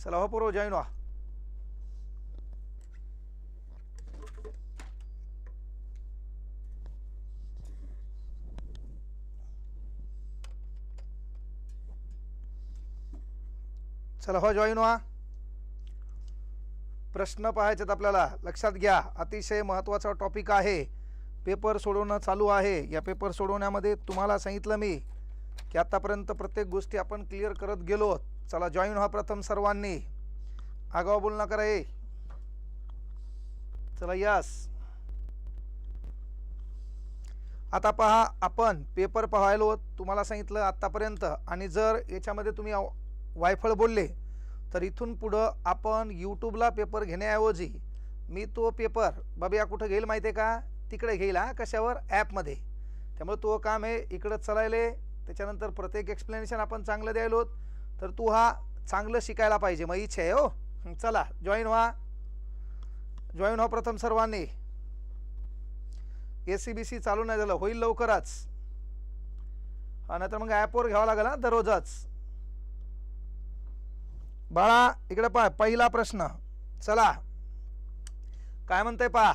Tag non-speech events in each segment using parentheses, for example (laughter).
चला हो पोरो जॉईन व्हा चला हो जॉईन व्हा प्रश्न पाहायचेत आपल्याला. लक्षात घ्या अतिशय महत्त्वाचा टॉपिक आहे. पेपर सोडवणं चालू आहे. या पेपर सोडवण्यामध्ये तुम्हाला सांगितलं मी की आत्तापर्यंत प्रत्येक गोष्टी आपण क्लिअर करत गेलो. चला जॉईन व्हा प्रथम सर्वांनी. आगाव बोल नका रे चला यस. आता पहा आपण पेपर पाहायलो तुम्हाला सांगितलं आत्तापर्यंत. आणि जर याच्यामध्ये तुम्ही वायफळ बोलले तर इथून पुढं आपण यूट्यूबला पेपर घेण्याऐवजी मी तो पेपर बाबा कुठं घेईल माहिती आहे का? तिकडे घेईल हा कशावर? ॲपमध्ये त्यामुळे तो काम हे इकडं चलायले. त्याच्यानंतर प्रत्येक एक्सप्लेनेशन आपण चांगलं द्यायलो तर तू हा चांगलं शिकायला पाहिजे. मग इच्छा आहे हो. चला जॉईन व्हा. जॉईन व्हा प्रथम सर्वांनी. ए सी बी सी चालू नाही झालं. होईल लवकरच. हा नाहीतर मग ॲपवर घ्यावं लागेल ना दररोजच. बाळा इकडे पहा पहिला प्रश्न. चला. काय म्हणते पहा?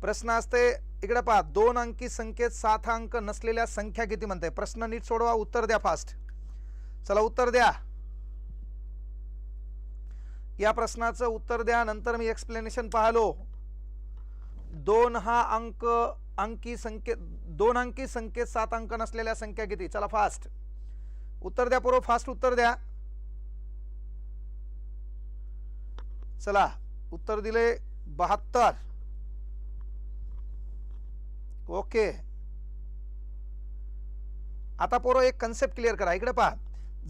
प्रश्न असते इकडे पहा. दोन अंकी संख्येत सात अंक नसलेल्या संख्या किती म्हणते प्रश्न नीट सोडवा उत्तर द्या फास्ट चला उत्तर द्या. या प्रश्नाचं उत्तर द्या नंतर मी एक्सप्लेनेशन पाहलो. दोन हा अंक अंकी संकेत दोन अंकी संकेत सात अंक नसलेल्या संख्या किती? चला फास्ट उत्तर द्या पूर्व फास्ट उत्तर द्या. चला उत्तर दिले बहात्तर. ओके. आता पोरं एक कन्सेप्ट क्लिअर करा. इकडे पहा.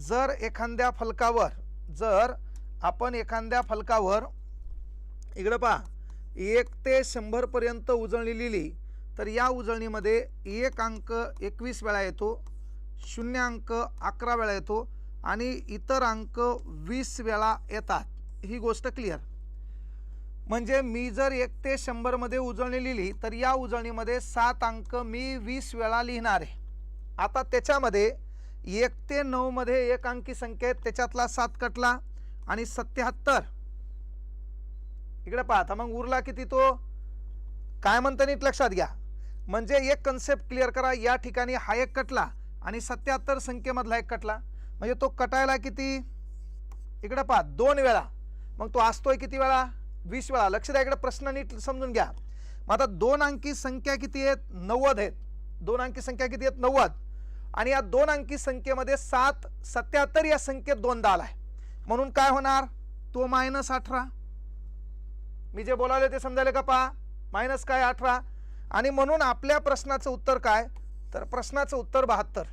जर एखाद्या फलकावर जर आपण एखाद्या फलकावर इकडं पहा एक ते शंभरपर्यंत उजळणी लिहिली तर या उजळणीमध्ये एक अंक एकवीस वेळा येतो शून्य अंक अकरा वेळा येतो आणि इतर अंक वीस वेळा येतात. ही गोष्ट क्लिअर म्हणजे मी जर एक ते शंभरमध्ये उजळणी लिहिली तर या उजळणीमध्ये सात अंक मी वीस वेळा लिहिणार आहे. आता त्याच्यामध्ये एक ते नऊमध्ये एक अंकी संख्या आहेत त्याच्यातला सात कटला आणि सत्याहत्तर. इकडे पाहता मग उरला किती तो? काय म्हणता नीट लक्षात घ्या. म्हणजे एक कन्सेप्ट क्लिअर करा या ठिकाणी हा एक कटला आणि सत्याहत्तर संख्येमधला एक कटला. म्हणजे तो कटायला किती? इकडे पहा दोन वेळा. मग तो असतोय किती वेळा? वीस वेळा. लक्ष द्या इकडे प्रश्न नीट समजून घ्या. मग आता दोन अंकी संख्या किती आहेत? नव्वद आहेत. दोन अंकी संख्या किती आहेत? नव्वद. आणि या दोन अंकी संख्येमध्ये सात सत्याहत्तर या संख्येत दोनदा आलाय. म्हणून काय होणार? तो मायनस अठरा. मी जे बोलावले ते समजायला का पहा मायनस काय? अठरा. आणि म्हणून आपल्या प्रश्नाचं उत्तर काय? तर प्रश्नाचं उत्तर बहात्तर.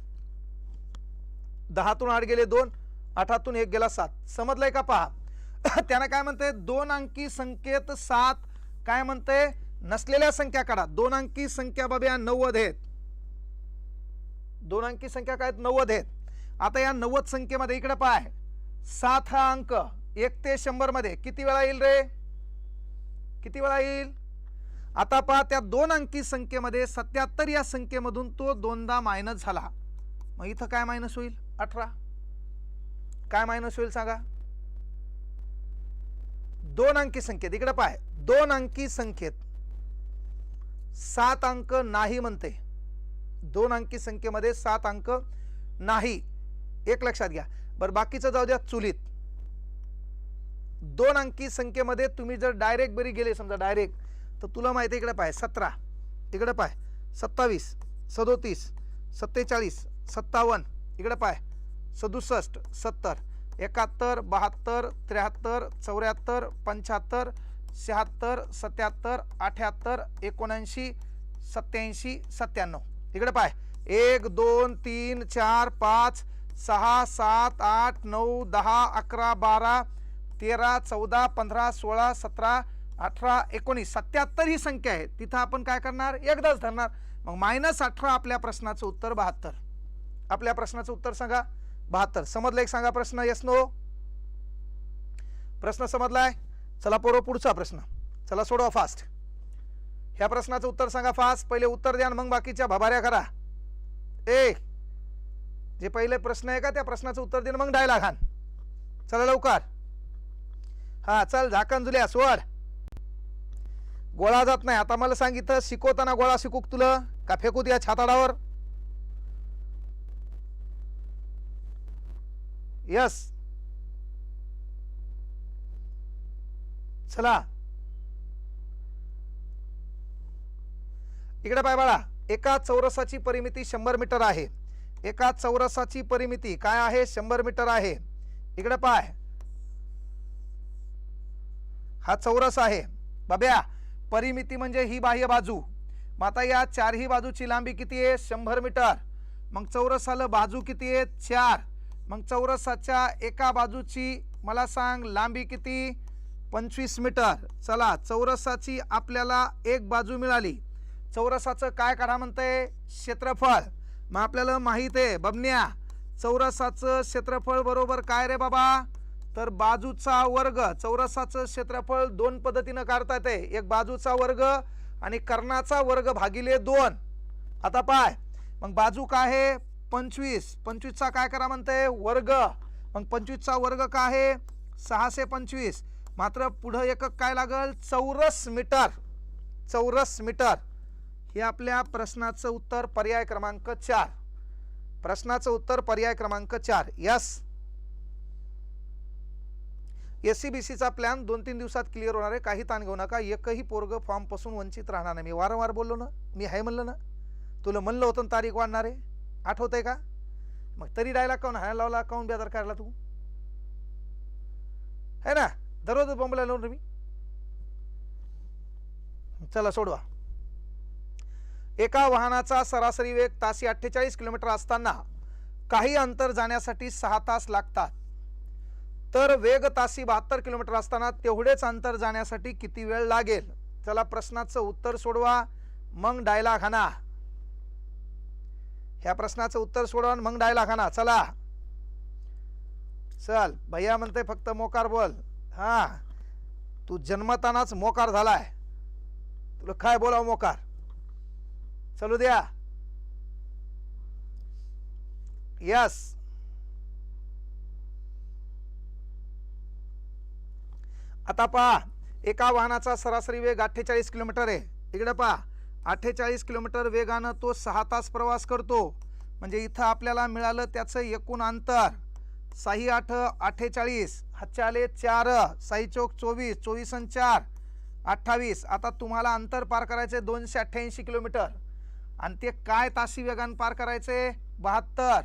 दहातून आठ गेले दोन आठातून एक गेला सात. समजलंय का पहा? (coughs) त्यानं काय म्हणते दोन अंकी संख्येत सात. काय म्हणते नसलेल्या संख्या काढा. दोन अंकी संख्या बाबा नव्वद आहेत. दोन अंकी संख्या काय आहेत? नव्वद आहेत. आता या नव्वद संख्येमध्ये इकडे पाय. सात हा अंक. एक ते शंभरमध्ये किती वेळा येईल रे? किती वेळा येईल? आता पहा त्या दोन अंकी संख्येमध्ये सत्याहत्तर या संख्येमधून तो दोनदा मायनस झाला. मग इथं काय मायनस होईल? अठरा. काय मायनस होईल सांगा? दोन अंकी संख्येत इकडे पाय. दोन अंकी संख्येत. सात अंक नाही म्हणते. दोन अंकी संख्येमध्ये सात अंक नाही. एक लक्षात घ्या. बरं बाकीचं जाऊ द्या चुलीत. दोन अंकी संख्येमध्ये तुम्ही जर डायरेक्ट बरी गेले समजा डायरेक्ट तर तुला माहिती इकडे पाय सतरा. इकडे पाय सत्तावीस सदोतीस सत्तेचाळीस सत्तावन्न. इकडे पाय सदुसष्ट सत्तर. एकाहत्तर बहात्तर त्र्याहत्तर चौऱ्याहत्तर पंच्याहत्तर शहात्तर सत्याहत्तर अठ्याहत्तर एकोणऐंशी सत्याऐंशी सत्त्याण्णव. इकडे पाय. एक दोन तीन चार पाच सहा सात आठ नऊ दहा अकरा बारा तेरा चौदा पंधरा सोळा सतरा अठरा एकोणीस सत्याहत्तर ही संख्या आहे तिथं आपण काय करणार? एकदाच धरणार. मग मायनस अठरा आपल्या प्रश्नाचं उत्तर बहात्तर. आपल्या प्रश्नाचं उत्तर सांगा. बहात्तर. समजलं एक सांगा प्रश्न यस नो प्रश्न समजलाय? चला पोरो पुढचा प्रश्न. चला सोडवा फास्ट ह्या प्रश्नाचं उत्तर सांगा फास्ट. पहिले उत्तर द्या मग बाकीच्या भाभाऱ्या करा. ए जे पहिले प्रश्न आहे का त्या प्रश्नाचं उत्तर दे मग डायला खान चला लवकर. हा चल झाकण जुल्या सोड. गोळा जात नाही. आता मला सांगितलं शिकवताना गोळा शिकूक तुला? का फेकू द्या छाताडावर? यस. चला. इकडे पाय बाळा एका चौरसाची परिमिती शंभर मीटर आहे. एका चौरसाची परिमिती काय आहे? शंभर मीटर आहे. इकडे पाय. हा चौरस आहे. बाब्या परिमिती म्हणजे ही बाह्य बाजू. मग आता या चारही बाजूची लांबी किती आहे? शंभर मीटर. मग चौरसाला बाजू किती आहे? चार. मग चौरसाच्या एका बाजूची मला सांग लांबी किती? पंचवीस मीटर. चला चौरसाची आपल्याला एक बाजू मिळाली. चौरसाचं काय काढा म्हणतंय? क्षेत्रफळ. मग आपल्याला माहीत आहे बबन्या चौरसाचं क्षेत्रफळ बरोबर काय रे बाबा? तर बाजूचा वर्ग चौरसाचं क्षेत्रफळ दोन पद्धतीनं काढता येते एक बाजूचा वर्ग आणि कर्णाचा वर्ग भागिले दोन. आता पाय. मग बाजू काय आहे? पंचवीस. पंचवीसचा काय करा म्हणते वर्ग. मग पंचवीसचा वर्ग काय आहे? सहाशे पंचवीस. मात्र पुढं एकक काय लागल? चौरस मीटर. चौरस मीटर. हे आपल्या प्रश्नाचं उत्तर पर्याय क्रमांक चार. प्रश्नाचं उत्तर पर्याय क्रमांक चार. यस एस सी बी सीचा प्लॅन दोन तीन दिवसात क्लिअर होणार आहे. काही ताण घेऊ नका. एकही पोरग फॉर्मपासून वंचित राहणार नाही. मी वारंवार बोललो ना. मी आहे म्हणलं ना. तुला म्हणलं होतं ना तारीख वाढणार. आहे आठवत आहे का? मग तरी डायला काऊन हाय लावला काऊन बेदर काढला तू? है ना? दररोज बॉम्बला लावून रे मी चला सोडवा. एका वाहनाचा सरासरी वेग ताशी अठ्ठेचाळीस किलोमीटर असताना काही अंतर जाण्यासाठी सहा तास लागतात. तर वेग तासी बहात्तर किलोमीटर असताना तेवढेच अंतर जाण्यासाठी किती वेळ लागेल? चला प्रश्नाचं उत्तर सोडवा मग डायलॉग हाना ह्या प्रश्नाचं उत्तर सोडवा आणि मग डायलॉग हाना चला. चल भैया म्हणते फक्त मोकार बोल. हा. तू जन्मतानाच मोकार झालाय. तुला काय बोलाव मोकार? चलू द्या. यस आता पहा एका वाहनाचा सरासरी वेग अठ्ठेचाळीस किलोमीटर आहे. इकडे पहा अठ्ठेचाळीस किलोमीटर वेगानं तो सहा तास प्रवास करतो. म्हणजे इथं आपल्याला मिळालं त्याचं एकूण अंतर. साही आठ अठ्ठेचाळीस हच्चाले चार साई चौक चोवीस चोवीस आणि चार अठ्ठावीस. आता तुम्हाला अंतर पार करायचे दोनशे अठ्ठ्याऐंशी किलोमीटर. आणि ते काय तासी वेगानं पार करायचे? बहात्तर.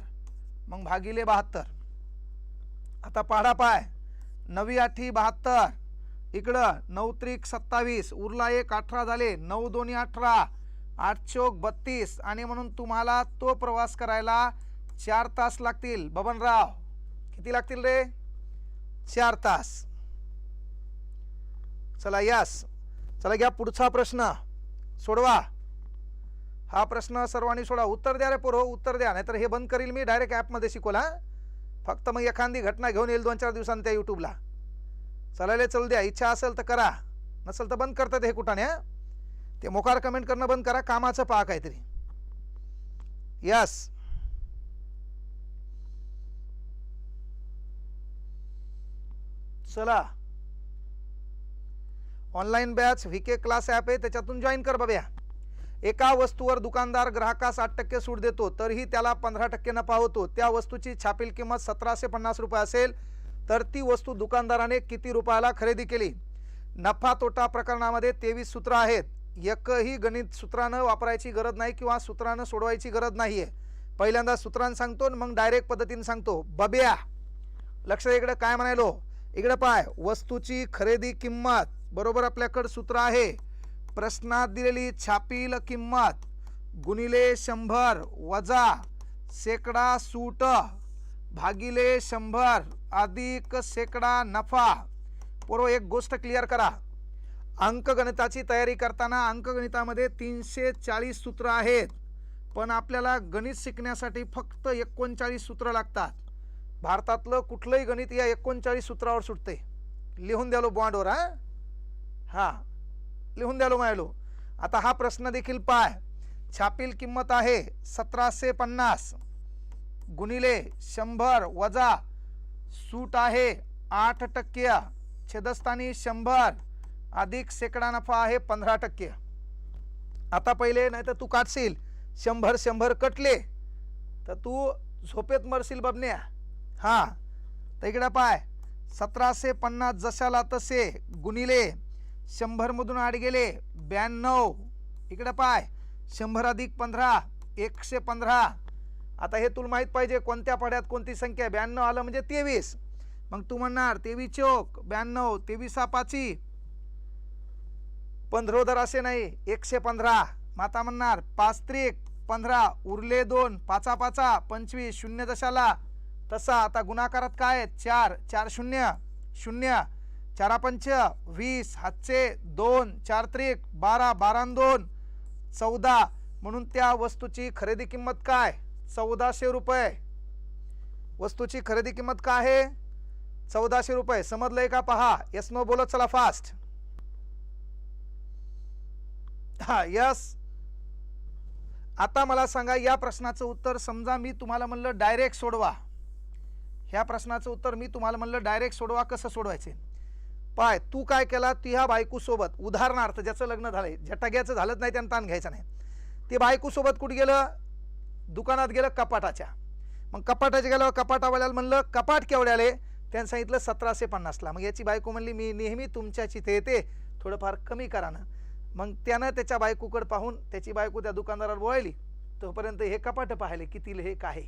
मग भागिले बहात्तर. आता पाडा पाय. नवी आठी बहात्तर. इकडं नऊ त्रिक सत्तावीस. उरला एक अठरा झाले. नऊ दोन्ही अठरा. आठ चौक बत्तीस. आणि म्हणून तुम्हाला तो प्रवास करायला चार तास लागतील. बबनराव किती लागतील रे? चार तास. चला यास. चला घ्या पुढचा प्रश्न. सोडवा. हा प्रश्न सर्वांनी सोडा. उत्तर द्या रे पोरो उत्तर द्या. नाहीतर हे बंद करील मी डायरेक्ट ॲपमध्ये शिकवला फक्त मग एखादी घटना घेऊन येईल दोन चार दिवसांनी त्या यूट्यूबला चालायला चल द्या. इच्छा असेल तर करा. नसेल तर बंद करतात हे कुठाने ते मोकार कमेंट करणं बंद करा. कामाचं पहा काहीतरी. यस चला. Online batch V K class app आहे. त्याच्यातून जॉईन कर बघ्या एका वस्तूवर दुकानदार ग्राहकास आठ टक्के सूट देतो तरीही त्याला पंधरा टक्के नफा होतो त्या वस्तूची छापील किंमत सतराशे पन्नास रुपये असेल तर ती वस्तू दुकानदाराने किती रुपयाला खरेदी केली? नफा तोटा प्रकरणामध्ये तेवीस सूत्र आहेत. एकही गणित सूत्रानं वापरायची गरज नाही किंवा सूत्रानं सोडवायची गरज नाही आहे पहिल्यांदा सूत्रानं सांगतो मग डायरेक्ट पद्धतीने सांगतो. बब्या लक्ष इकडं काय म्हणायलो? इकडं पाय वस्तूची खरेदी किंमत. बरोबर आपल्याकडं सूत्र आहे. प्रश्नात दिलेली छापील किंमत. गुणिले शंभर वजा शेकडा सूट. भागिले शंभर अधिक शेकडा नफा. पूर्व एक गोष्ट क्लिअर करा. अंकगणिताची तयारी करताना अंकगणितामध्ये तीनशे चाळीस सूत्र आहेत. पण आपल्याला गणित शिकण्यासाठी फक्त एकोणचाळीस सूत्र लागतात. भारतातलं कुठलंही गणित या एकोणचाळीस सूत्रावर सुटते. लिहून द्यालो बॉन्डवर हां. हां. लिहून द्यालो मायलो. आता हा प्रश्न देखील पाय. छापील किंमत आहे सतराशे पन्नास. गुणिले शंभर वजा सूट आहे आठ टक्के. छेदस्थानी शंभर. अधिक शेकडा नफा आहे पंधरा टक्के. आता पहिले नाही तर तू काटशील. शंभर शंभर कटले तर तू झोपेत मरशील बबन्या. हां तर इकडं पाय. सतराशे पन्नास जशाला तसे गुणिले शंभरमधून आड गेले. ब्याण्णव. इकडं पाय. शंभर अधिक पंधरा. एकशे पंधरा. आता हे तुला माहीत पाहिजे कोणत्या पाड्यात कोणती संख्या ब्याण्णव आलं म्हणजे तेवीस. मग तू म्हणणार तेवीस चोक ब्याण्णव तेवीसा पाची पंधरोदर असे नाही एकशे पंधरा. माता म्हणणार पाच त्रिक पंधरा. उरले दोन पाचा पाचा पंचवीस शून्य दशाला. तसा आता गुणाकारात काय आहे? चार चार शून्य शून्य. चारा पंच वीस हातचे दोन चार त्रिक बारा बारा दोन चौदा. म्हणून त्या वस्तूची खरेदी किंमत काय? चौदाशे रुपये. वस्तूची खरेदी किंमत काय आहे? चौदाशे रुपये. समजलंय का? पहा. यस नो बोलत चला फास्ट हा यस आता मला सांगा या प्रश्नाचं उत्तर समजा मी तुम्हाला म्हणलं डायरेक्ट सोडवा. ह्या प्रश्नाचं उत्तर मी तुम्हाला म्हणलं डायरेक्ट सोडवा कसं सोडवायचे? पाय तू काय केला? ती ह्या बायकोसोबत. उदाहरणार्थ ज्याचं लग्न झालंय. झटग्याचं झालंच नाही त्यांना ताण घ्यायचं नाही. ते बायकोसोबत कुठे गेलं? दुकानात गेलं कपाटाच्या. मग कपाटाच्या गेल्यावर कपाटावाल्याला म्हणलं कपाट केवढ्याले? त्यानं सांगितलं सतराशे पन्नासला. मग याची बायको म्हणली मी नेहमी तुमच्याच इथे येते थोडंफार कमी करा ना मग त्यानं त्याच्या बायकोकडे पाहून त्याची बायको त्या दुकानदाराला बोळायली तोपर्यंत हे कपाट पाहिले किती हे काय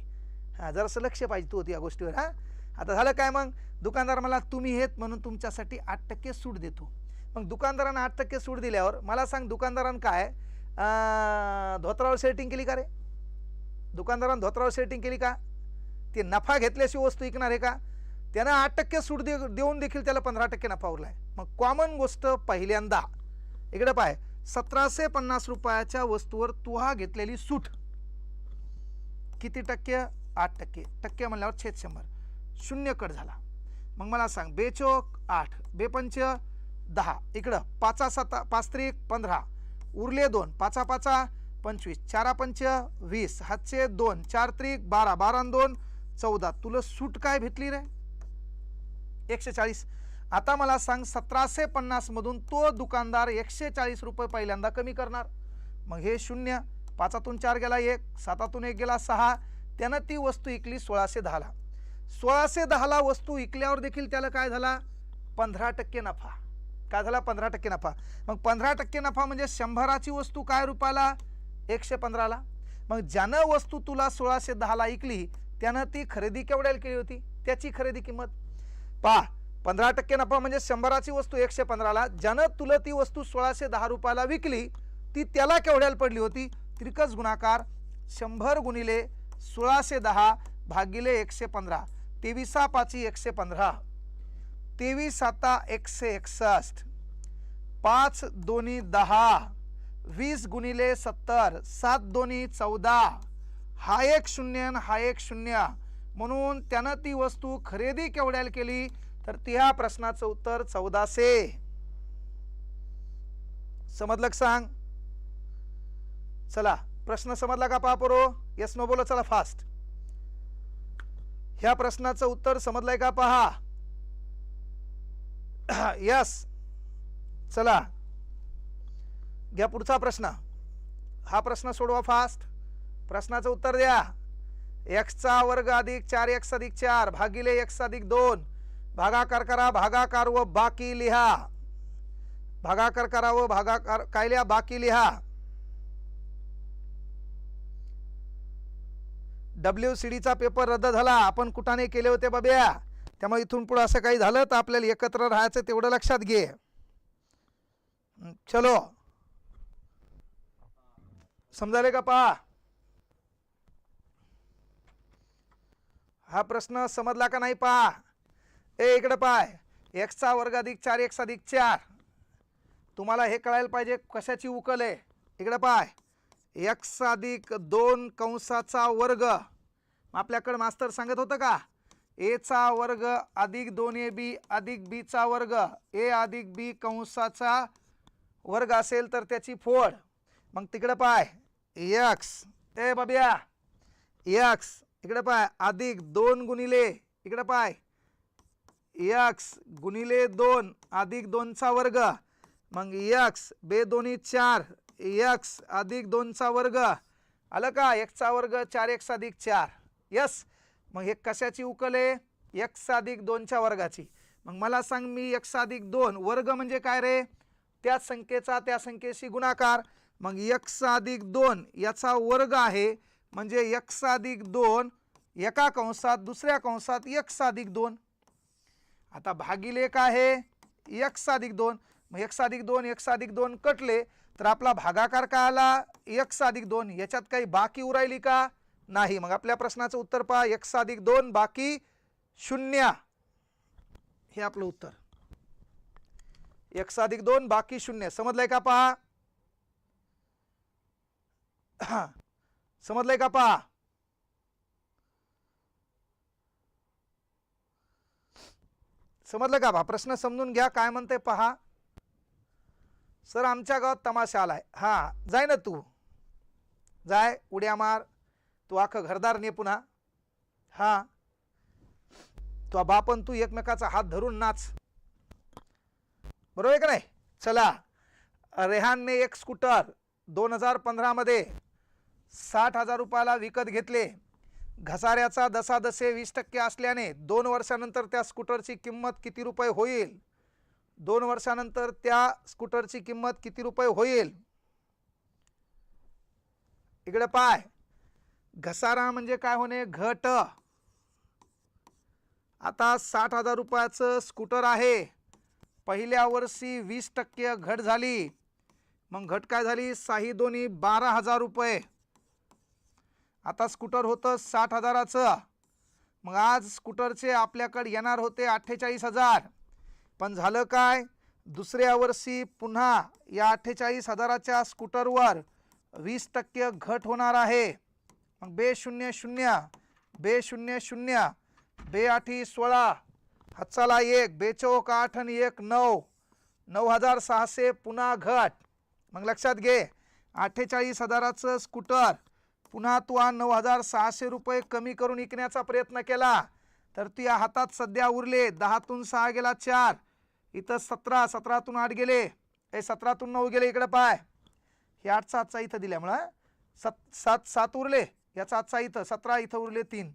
हां जरासं लक्ष पाहिजे तू होती या गोष्टीवर हां? आता झालं काय मग? दुकानदार मला तुम्ही हेत म्हणून तुमच्यासाठी आठ टक्के सूट देतो. मग दुकानदारानं आठ टक्के सूट दिल्यावर मला सांग दुकानदारानं काय धोत्रावर सेटिंग केली का रे? दुकानदारानं धोत्रावर सेटिंग केली का? ते नफा घेतल्याशिवाय वस्तू विकणार आहे का? त्यानं आठ टक्के सूट दे देऊन देखील त्याला पंधरा टक्के नफा उरला आहे मग कॉमन गोष्ट पहिल्यांदा इकडे पाय सतराशे पन्नास रुपयाच्या वस्तूवर तू हा घेतलेली सूट. किती टक्के? आठ टक्के. टक्के म्हणल्यावर छेद शंभर. शून्य कट झाला. मग मला सांग बेचोक आठ बेपंच दहा इकडं पाचा सता पाच त्रिक पंधरा उरले दोन पाचा पाचा पंचवीस चारा पंच वीस हातचे दोन चार त्रिक बारा बारा दोन चौदा. तुला सूट काय भेटली रे? एकशे चाळीस. आता मला सांग सतराशे पन्नासमधून तो दुकानदार एकशे चाळीस रुपये पहिल्यांदा कमी करणार? मग हे शून्य पाचातून चार गेला एक सातातून एक गेला सहा त्यानं ती वस्तू इकली सोळाशे दहाला. सोळाशे दहाला वस्तू विकल्यावर देखील त्याला काय झाला? पंधरा टक्के नफा. काय झाला? पंधरा टक्के नफा. मग पंधरा टक्के नफा म्हणजे शंभराची वस्तू काय रुपयाला एकशे पंधराला. मग ज्यानं वस्तू तुला सोळाशे दहाला इकली त्यानं ती खरेदी केवढ्याला केली होती? त्याची खरेदी किंमत. पहा पंधरा टक्के नफा म्हणजे शंभराची वस्तू एकशे पंधराला. ज्यानं तुला ती वस्तू सोळाशे दहा रुपयाला विकली ती त्याला केवढ्याला पडली होती? त्रिकस गुणाकार शंभर गुणिले सोळाशे दहा भागिले एकशे पंधरा. तेविसा पाची एकशे पंधरा. तेवीस साता एकशे एकसष्ट. पाच दोन्ही दहा. वीस गुणिले सत्तर. सात दोन्ही चौदा. हा एक शून्य आणि हा एक शून्य. म्हणून त्यानं ती वस्तू खरेदी केवढ्याला केली? तर त्या प्रश्नाचं उत्तर चौदाशे. समजलं का सांग? चला. प्रश्न समजला का पापोरो? यस नो बोला चला फास्ट ह्या प्रश्नाचं उत्तर समजलंय का पहा? (clears throat) यस चला. घ्या पुढचा प्रश्न. हा प्रश्न सोडवा फास्ट प्रश्नाचं उत्तर द्या. एक्सचा वर्ग अधिक चार एक्स अधिक चार भागिले एक्स अधिक दोन. भागाकार करा भागाकार व बाकी लिहा. भागाकार करा व भागाकार काय लिहा? बाकी लिहा. डब्ल्यू सी डीचा पेपर रद्द झाला. आपण कुठाने केले होते बाब्या? त्यामुळे इथून पुढं असं काही झालं तर आपल्याला एकत्र राहायचं तेवढं लक्षात घे. चलो. समजाले का पहा? हा प्रश्न समजला का नाही पहा? ए इकडं पाय. एक्सचा वर्ग अधिक चार एक्स अधिक चार. तुम्हाला हे कळायला पाहिजे कशाची उकल आहे. इकडं पाय. एक्स अधिक दोन कंसाचा वर्ग. आपल्याकडं मास्तर सांगत होतं का? एचा वर्ग अधिक दोन ए बी अधिक बीचा वर्ग. ए अधिक बी कंसाचा वर्ग असेल तर त्याची फोड. मग तिकडं पाय. यक्स ए बाबिया. यक्स इकडं पाय. अधिक दोन गुणिले. इकडं पाय. यक्स गुणिले दोन अधिक दोनचा वर्ग. मग यक्स बे दोन्ही चार. यक्स अधिक दोनचा वर्ग आलं का एकचा वर्ग चार एक्स अधिक चार यस मग हे कशाची उकल आहे एक्स अधिक दोनच्या वर्गाची मग मला सांग मी एक्स अधिक दोन वर्ग म्हणजे काय रे त्या संख्येचा त्या संख्येशी गुणाकार मग एक्स अधिक दोन याचा वर्ग आहे म्हणजे एक्स अधिक दोन एका कंसात दुसऱ्या कंसात एक्स अधिक दोन आता भागिले काय आहे एक्स अधिक दोन मग एक्स अधिक दोन एक्स अधिक दोन कटले तर आपला भागाकार काय आला? एक्स अधिक दोन. याच्यात काही बाकी उरायली का? नाही. मग आपल्या प्रश्नाचं उत्तर पहा. एक्स अधिक दोन बाकी शून्य. हे आपलं उत्तर. एक्स अधिक दोन बाकी शून्य. समजलंय का पहा? समजलंय का पहा? समजलं का पहा? प्रश्न समजून घ्या. काय म्हणते पहा? सर आमच्या गावात तमाशा आलाय. हा जाय ना तू. जाय उड्या मार. तू आख घरदार ने पुन्हा. हा. तो बापन तू एकमेकाचा हात धरून नाच. बरोबर आहे का नाही? चला. रेहानने एक स्कूटर दोन हजार पंधरामध्ये साठ हजार रुपयाला विकत घेतले. घसाऱ्याचा दसादसे वीस टक्के असल्याने दोन वर्षानंतर त्या स्कूटरची किंमत किती रुपये होईल? दोन वर्षानंतर त्या स्कूटरची किंमत किती रुपये होईल? इकडे पाय. घसारा म्हणजे काय होणे? घट. आता साठ हजार रुपयाचं स्कूटर आहे. पहिल्या वर्षी वीस टक्के घट झाली. मग घट काय झाली? साही दोन्ही बारा हजार रुपये. आता स्कूटर होतं साठ हजाराचं. मग आज स्कूटरचे आपल्याकडे येणार होते अठ्ठेचाळीस हजार. पण झालं काय? दुसऱ्या वर्षी पुन्हा या अठ्ठेचाळीस हजाराच्या स्कूटरवर वीस टक्के घट होणार आहे. मग बे शून्य शून्य बे शून्य शून्य बे आठी सोळा हत्साला एक बेचौक आठ आणि एक नऊ नऊ हजार सहाशे पुन्हा घट. मग लक्षात घे अठ्ठेचाळीस हजाराचं स्कूटर पुन्हा तू हा नऊ हजार सहाशे रुपये कमी करून विकण्याचा प्रयत्न केला तर तू या हातात सध्या उरले दहातून सहा गेला चार. इथं सतरा सतरातून आठ गेले. हे सतरातून नऊ गेले इकडे पाय. हे आठचा आजचा इथं दिल्यामुळं सत सात सात उरले. याचा आजचा इथं सतरा इथं उरले तीन.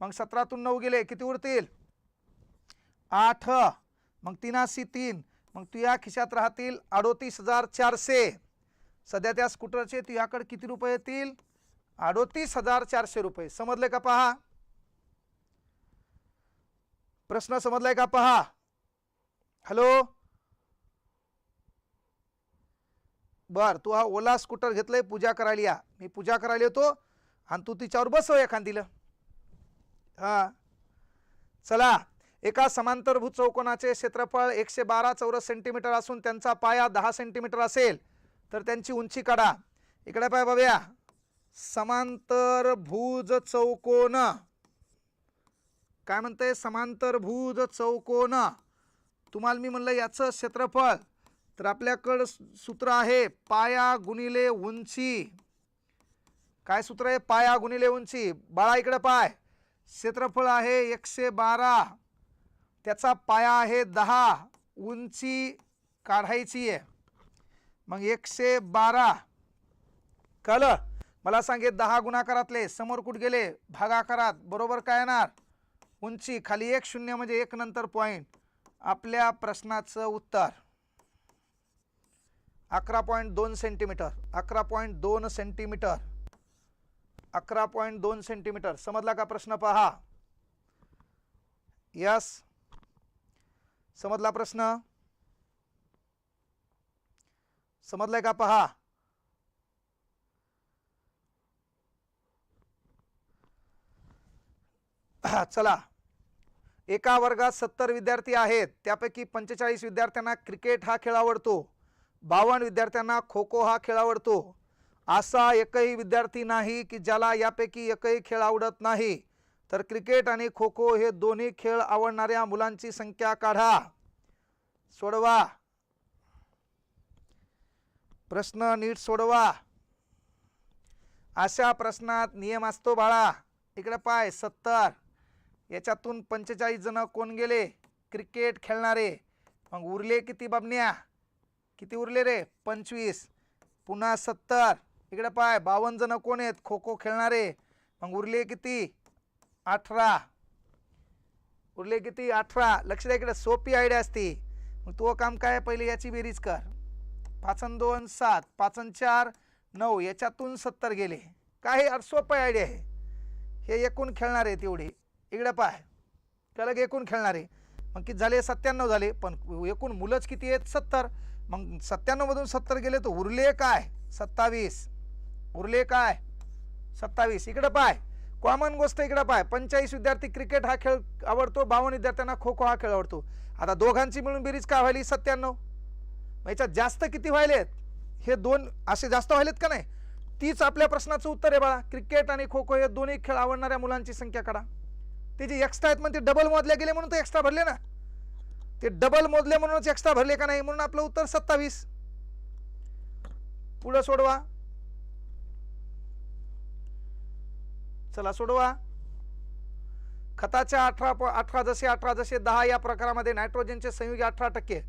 मग सतरातून नऊ गेले किती उरतील? आठ. मग तीनाशी तीन. मग तुझ्या खिशात राहतील अडोतीस हजार चारशे. सध्या त्या स्कूटरचे तुझ्याकडे किती रुपये येतील? अडोतीस हजार चारशे रुपये. समजले का पहा? प्रश्न समजलाय का पहा? हॅलो? बर तू हा ओला स्कूटर घेतलंय पूजा करायला या. मी पूजा करायला येतो आणि तू तिच्यावर बसव एखादीला. हा. चला एका समांतरभूत चौकोनाचे क्षेत्रफळ एकशे बारा चौरस सेंटीमीटर असून त्यांचा पाया दहा सेंटीमीटर असेल तर त्यांची उंची काढा. इकडे पाय बघूया. समांतरभुज चौकोन. काय म्हणतंय? समांतरभुज चौकोन. तुम्हाला मी म्हणलं याचं क्षेत्रफळ तर आपल्याकडं सूत्र आहे पाया गुणिले उंची. काय सूत्र आहे? पाया गुणिले उंची. बाळा इकडं पाय. क्षेत्रफळ आहे एकशे बारा. त्याचा पाया आहे दहा. उंची काढायची आहे. मग एकशे बारा. कळलं मला सांगे दहा गुणाकारातले समोर कुठ गेले? भागाकारात. बरोबर काय येणार? उंची. खाली एक शून्य म्हणजे एक नंतर पॉईंट आपल्या प्रश्नाचं उत्तर. अकरा पॉईंट दोन सेंटीमीटर अकरा पॉईंट दोन सेंटीमीटर अकरा पॉईंट दोन सेंटीमीटर. समजला का प्रश्न पहा? यस समजला प्रश्न? समजलाय का पहा? (clears throat) चला. एका वर्गात सत्तर विद्यार्थी आहेत. त्यापैकी पंचेचाळीस विद्यार्थ्यांना क्रिकेट हा खेळ आवडतो. बावन्न विद्यार्थ्यांना खो खो हा खेळ आवडतो. असा एकही विद्यार्थी नाही की ज्याला यापैकी एकही खेळ आवडत नाही. तर क्रिकेट आणि खो खो हे दोन्ही खेळ आवडणाऱ्या मुलांची संख्या काढा. सोडवा. प्रश्न नीट सोडवा. अशा प्रश्नात नियम असतो बाळा. इकडे पाय सत्तर. याच्यातून पंचेचाळीस जण कोण गेले? क्रिकेट खेळणारे. मग उरले किती बाबन्या किती उरले रे? पंचवीस. पुन्हा सत्तर. इकडे पाय बावन्न जण कोण आहेत? खो खो खेळणारे. मग उरले किती? अठरा. उरले किती? अठरा. लक्ष द्या इकडे सोपी आयडिया असते. मग तो काम काय आहे? पहिले याची बेरीज कर. पाचन दोन सात. पाचन चार नऊ. याच्यातून सत्तर गेले. काय सोपं आयडिया आहे? हे एकूण खेळणार आहे तेवढे इकडे पाय. त्याला एकूण खेळणारे. मग किती झाले? सत्त्याण्णव झाले. पण एकूण मुलंच किती आहेत? सत्तर. मग सत्त्याण्णवमधून सत्तर गेले तर उरले काय? सत्तावीस. उरले काय? सत्तावीस. इकडं पाय. कॉमन गोष्ट इकडं पाय. पंचाळीस विद्यार्थी क्रिकेट हा खेळ आवडतो. बावन्न विद्यार्थ्यांना खो खो हा खेळ आवडतो. आता दोघांची मिळून बेरीज काय व्हायली? सत्त्याण्णव. मग याच्यात जास्त किती व्हायलेत हे दोन असे जास्त व्हायलेत का नाही? तीच आपल्या प्रश्नाचं उत्तर आहे बाळा. क्रिकेट आणि खो खो हे दोन्ही खेळ आवडणाऱ्या मुलांची संख्या काढा. ते जे एक्स्ट्रा आहेत म्हणून ते डबल मोजले गेले म्हणून ते एक्स्ट्रा भरले ना. ते डबल मोजले म्हणूनच एक्स्ट्रा भरले का नाही म्हणून आपलं उत्तर सत्तावीस. पुढं सोडवा. चला सोडवा. खताच्या अठरा प- अठरा जसे अठरा जसे दहा या प्रकारामध्ये नायट्रोजनचे संयुगे अठरा टक्के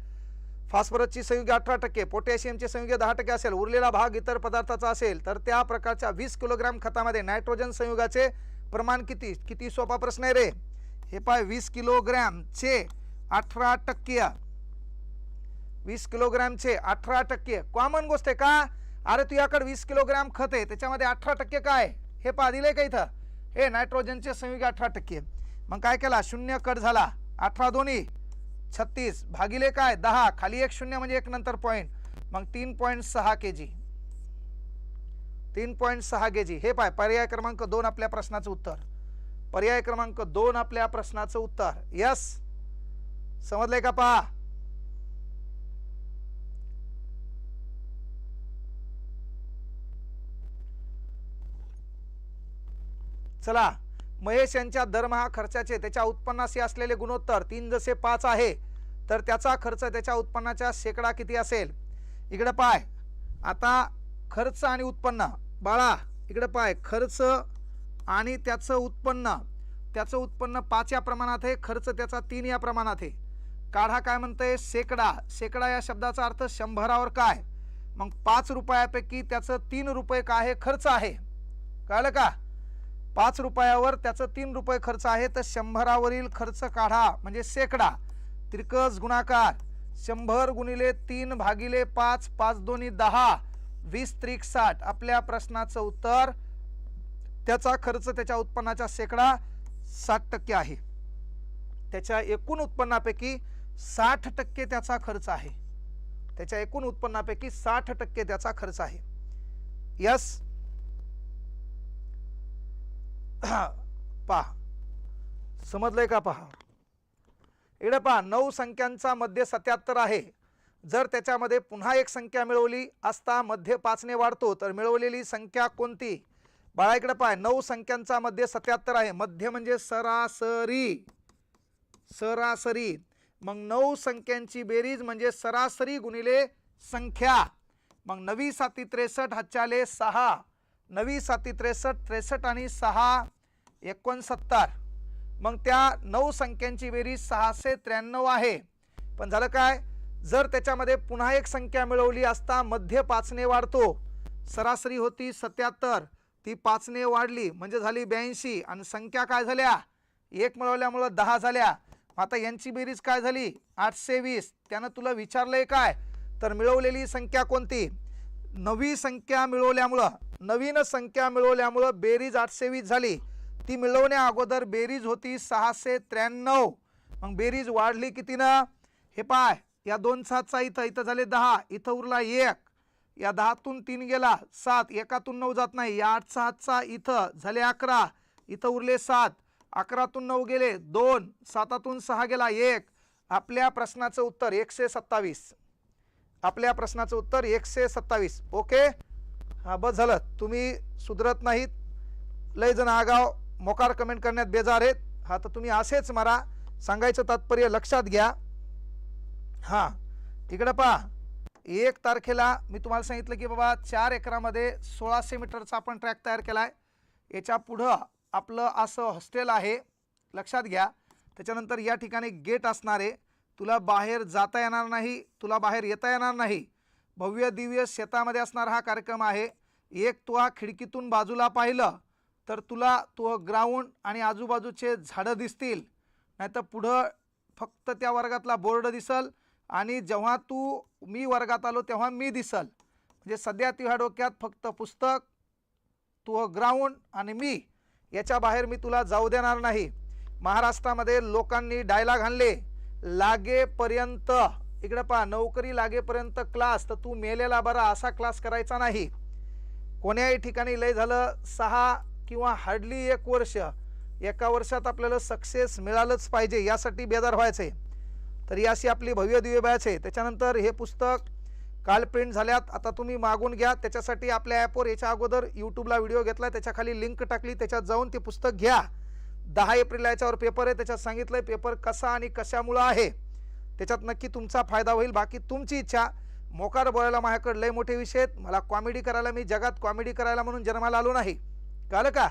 फॉस्फरसची संयुगे अठरा टक्के पोटॅशियमचे संयुगे दहा टक्के असेल उरलेला भाग इतर पदार्थाचा असेल तर त्या प्रकारच्या वीस किलोग्रॅम खतामध्ये नायट्रोजन संयुगाचे प्रमाण किती? किती सोपा प्रश्न आहे रे. हे पाय वीस किलोग्रॅमचे अठरा टक्के. वीस किलोग्रॅमचे अठरा टक्के. कॉमन गोष्ट आहे का? अरे तुझ्याकडे वीस किलोग्रॅम खत आहे त्याच्यामध्ये अठरा टक्के काय? हे पहा दिलंय का इथं? हे नायट्रोजनचे संयुग अठरा टक्के. मग काय केला? शून्य कट झाला. अठरा दोन्ही. छत्तीस. भागिले काय? दहा. खाली एक शून्य म्हणजे एक नंतर पॉईंट मग तीन पॉईंट सहा के जी तीन पॉईंट सहा के जी हे पाय पर्याय क्रमांक दोन आपल्या प्रश्नाचं उत्तर. पर्याय क्रमांक दोन आपल्या प्रश्नाचं उत्तर. यस समजलंय का पहा? चला. महेश यांच्या दरमहा खर्चाचे त्याच्या उत्पन्नाशी असलेले गुणोत्तर तीन जसे पाच आहे तर त्याचा खर्च त्याच्या उत्पन्नाच्या शेकडा किती असेल? इकडे पाय. आता खर्च आणि उत्पन्न. बाळा इकडं पाय. खर्च आणि त्याचं उत्पन्न. त्याचं उत्पन्न पाच या प्रमाणात आहे खर्च त्याचा तीन या प्रमाणात आहे. काढा काय म्हणतंय? शेकडा. शेकडा या शब्दाचा अर्थ शंभरावर काय? मग पाच रुपयापैकी त्याचं तीन रुपये काय आहे? खर्च आहे. कळलं का? पाच रुपयावर त्याचं तीन रुपये खर्च आहे तर शंभरावरील खर्च काढा. म्हणजे शेकडा. त्रिकस गुणाकार. शंभर गुणिले तीन भागिले पाच पाच दोन्ही दहा. वीस त्रिक साठ. आपल्या प्रश्नाचं उत्तर त्याचा खर्च त्याच्या उत्पन्नाच्या शेकडा साठ टक्के आहे. त्याच्या एकूण उत्पन्नापैकी साठ टक्के त्याचा खर्च आहे. त्याच्या एकूण उत्पन्नापैकी साठ टक्के त्याचा खर्च आहे. यस. (clears throat) पहा. समजलंय का पहा? इकडे पहा. नऊ संख्यांचा मध्य सत्याहत्तर आहे. जर त्याच्यामध्ये पुन्हा एक संख्या मिळवली असता मध्य पाचने वाढतो तर मिळवलेली संख्या कोणती? बाळा इकडे पाय नऊ संख्यांचा मध्य सत्याहत्तर आहे. मध्य म्हणजे सरासरी. सरासरी. मग नऊ संख्यांची बेरीज म्हणजे सरासरी गुणिले संख्या. मग नवी साती त्रेसष्ट हच्चाले सहा. नवी साती त्रेसष्ट त्रेसष्ट आणि सहा एकोणसत्तर. मग त्या नऊ संख्यांची बेरीज सहाशे त्र्याण्णव आहे. पण झालं काय? जर त्याच्यामध्ये पुन्हा एक संख्या मिळवली असता मध्य पाचने वाढतो. सरासरी होती सत्याहत्तर. ती पाचने वाढली म्हणजे झाली ब्याऐंशी. आणि संख्या काय झाल्या? एक मिळवल्यामुळं दहा झाल्या. आता यांची बेरीज काय झाली? आठशे वीस. त्यानं तुला विचारलंय काय? तर मिळवलेली संख्या कोणती? नवी संख्या मिळवल्यामुळं नवीन संख्या मिळवल्यामुळं बेरीज आठशे वीस झाली. ती मिळवण्या अगोदर बेरीज होती सहाशे त्र्याण्णव. मग बेरीज वाढली किती ना हे पाय या दोन सातचा इथं इथं झाले दहा इथं उरला एक. या दहातून तीन गेला सात एकातून नऊ जात नाही. या आठ सातचा इथं झाले अकरा इथं उरले सात. अकरातून नऊ गेले दोन सातातून सहा गेला एक. आपल्या प्रश्नाचं उत्तर एकशे सत्तावीस. आपल्या प्रश्नाचं उत्तर एकशे सत्तावीस. ओके? हां बस झालं. तुम्ही सुधरत नाहीत. लय जण आगाव मोकार कमेंट करण्यात बेजार आहेत. हा तर तुम्ही असेच मारा. सांगायचं तात्पर्य लक्षात घ्या. हां तिकडं पहा. एक तारखेला मी तुम्हाला सांगितलं की बाबा चार एकरामध्ये सोळाशे मीटरचा आपण ट्रॅक तयार केला आहे याच्या पुढं आपलं असं हॉस्टेल आहे लक्षात घ्या. त्याच्यानंतर या ठिकाणी गेट असणार आहे. तुला बाहेर जाता येणार नाही तुला बाहेर येता येणार नाही. भव्य दिव्य शेतामध्ये असणारा हा कार्यक्रम आहे. एक तुला खिडकीतून बाजूला पाहिलं तर तुला तो ग्राउंड आणि आजूबाजूचे झाडं दिसतील. नाहीतर पुढं फक्त त्या वर्गातला बोर्ड दिसल आणि जेव्हा तू मी वर्गात आलो तेव्हा मी दिसल. म्हणजे सध्या तुझ्या डोक्यात फक्त पुस्तक तू हो ग्राउंड आणि मी. याच्या बाहेर मी तुला जाऊ देणार नाही. महाराष्ट्रामध्ये लोकांनी डायलॉग आणले लागेपर्यंत. इकडे पहा नोकरी लागेपर्यंत क्लास तर तू मेलेला बरा असा क्लास करायचा नाही. कोण्याही ठिकाणी लय झालं सहा किंवा हार्डली एक वर्ष. एका वर्षात आपल्याला सक्सेस मिळालंच पाहिजे यासाठी बेजार व्हायचं. आहे तर ही अशी आपली भव्य दिव्य बॅच आहे. त्याच्यानंतर हे पुस्तक काल प्रिंट झाल्यात. आता तुम्ही मागून घ्या. त्याच्यासाठी आपल्या ॲपवर याच्या अगोदर यूट्यूबला व्हिडिओ घेतला. त्याच्याखाली लिंक टाकली. त्याच्यात जाऊन ते पुस्तक घ्या. दहा एप्रिलला याच्यावर पेपर आहे. त्याच्यात सांगितलं पेपर कसा आणि कशामुळं आहे. त्याच्यात नक्की तुमचा फायदा होईल. बाकी तुमची इच्छा. मोकार बोलायला माझ्याकडे लय मोठे विषय आहेत. मला कॉमेडी करायला मी जगात कॉमेडी करायला म्हणून जन्माला आलो नाही. कळलं का?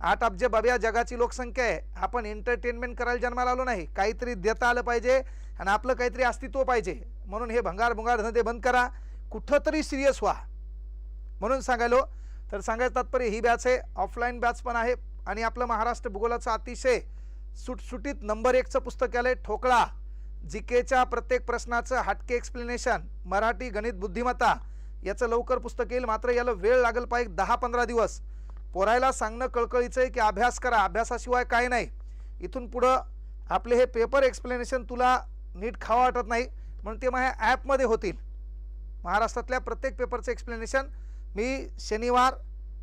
आठ अब्ज बब्या जगाची लोकसंख्या आहे आपण एंटरटेनमेंट करायला जन्माला आलो नाही काहीतरी देता आलं पाहिजे आणि आपलं काहीतरी अस्तित्व पाहिजे. म्हणून हे भंगार भुंगार धंदे बंद करा. कुठंतरी सिरियस व्हा. म्हणून सांगायलो तर सांगायचं तात्पर्य ही बॅच आहे ऑफलाईन बॅच पण आहे आणि आपलं महाराष्ट्र भूगोलाचं अतिशय सुटसुटीत नंबर एकचं पुस्तक आलं आहे ठोकळा. जी केच्या प्रत्येक प्रश्नाचं हटके एक्सप्लेनेशन मराठी गणित बुद्धिमत्ता याचं लवकर पुस्तक येईल मात्र याला वेळ लागेल पाहिजे दहा पंधरा दिवस. पोरायला सांगणं कळकळीचं आहे की अभ्यास करा अभ्यासाशिवाय काय नाही. इथून पुढं आपले हे पेपर एक्सप्लेनेशन तुला नीट खावं वाटत नाही म्हणून ते माझ्या ॲपमध्ये होतील. महाराष्ट्रातल्या प्रत्येक पेपरचं एक्सप्लेनेशन मी शनिवार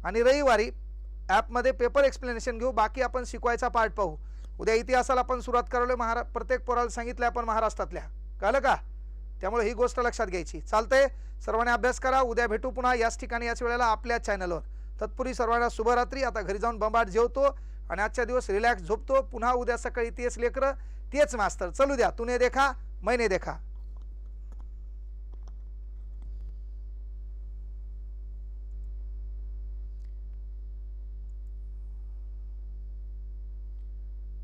आणि रविवारी ॲपमध्ये पेपर एक्सप्लेनेशन घेऊ बाकी आपण शिकवायचा पार्ट पाहू. उद्या इतिहासाला आपण सुरुवात करवलं महारा प्रत्येक पोराला सांगितलं आपण महाराष्ट्रातल्या. कळलं का? त्यामुळे ही गोष्ट लक्षात घ्यायची. चालतंय सर्वांनी अभ्यास करा उद्या भेटू पुन्हा याच ठिकाणी याच वेळेला आपल्या चॅनलवर तत्पूर्वी सर्वांना शुभरात्री. आता घरी जाऊन बंबाट जेवतो आणि आजच्या दिवस रिलॅक्स झोपतो. पुन्हा उद्या सकाळी तेच लेकरं तेच मास्तर. चलू द्या. तूने देखा मैने देखा.